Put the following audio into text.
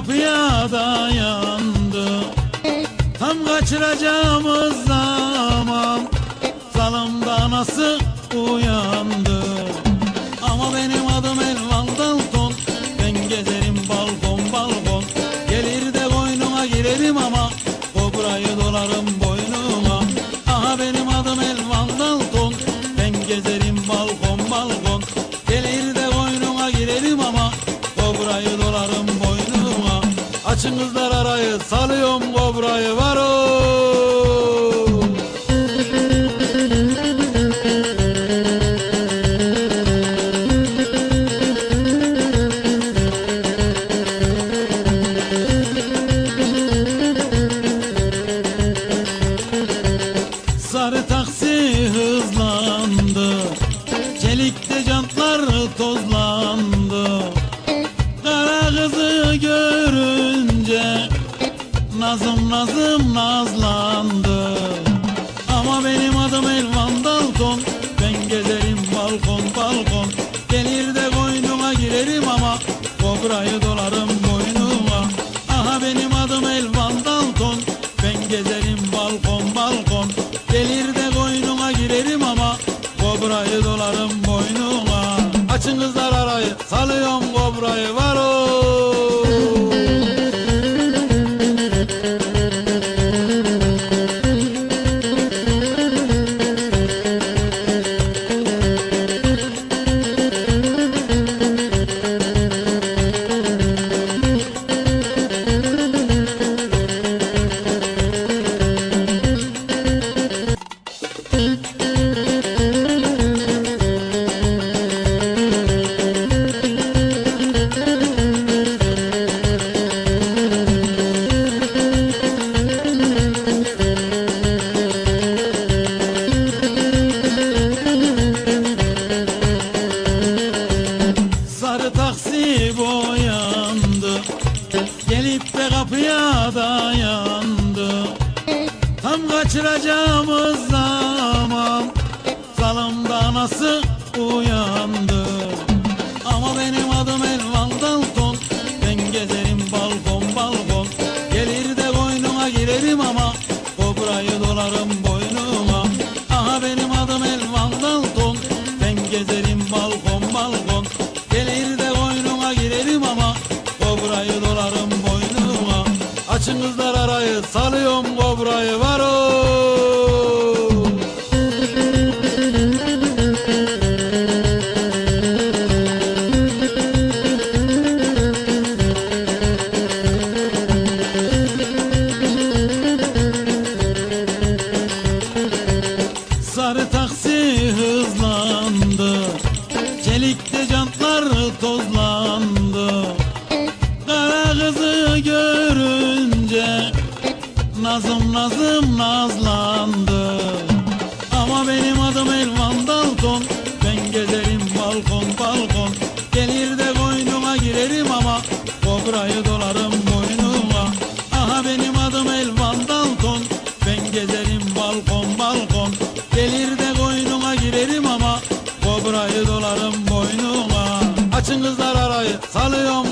kapıya dayandı. Tam kaçıracağımız zaman uyandı. Ama benim adım Elvan Dalton. Ben gezerim balkon balkon. Gelir de boynuma girerim ama Kobrayı dolarım boynuma. Aha benim adım Elvan Dalton. Ben gezerim balkon balkon. Gelir de boynuma girerim ama Kobrayı dolarım boynuma. Açın arayı salıyorum kobrayı var o. tozlandı. Kara kızı görünce Nazım nazım nazlandı. Ama benim adım Elvan Dalton Ben gezerim balkon balkon. Gelir de koynuma girerim ama Kobrayı dolarım kaçıracağımız zaman Salımda nasıl uyandı? Ama benim adım Elvan Dalton. Ben gezerim balkon balkon. Gelir de boynuma girerim ama Kobrayı dolarım boynuma. Aha benim adım Elvan Dalton. Ben gezerim balkon balkon. Gelir de boynuma girerim ama Kobrayı dolarım boynuma. Açın kızlar arayı salıyorum kobrayı var o. Nazım nazlandı. Ama benim adım Elvan Dalton. Ben gezerim balkon balkon. Gelir de koynuma girerim ama Kobrayı dolarım boynuma. Aha benim adım Elvan Dalton. Ben gezerim balkon balkon. Gelir de koynuma girerim ama Kobrayı dolarım boynuma. Açın kızlar arayı salıyorum.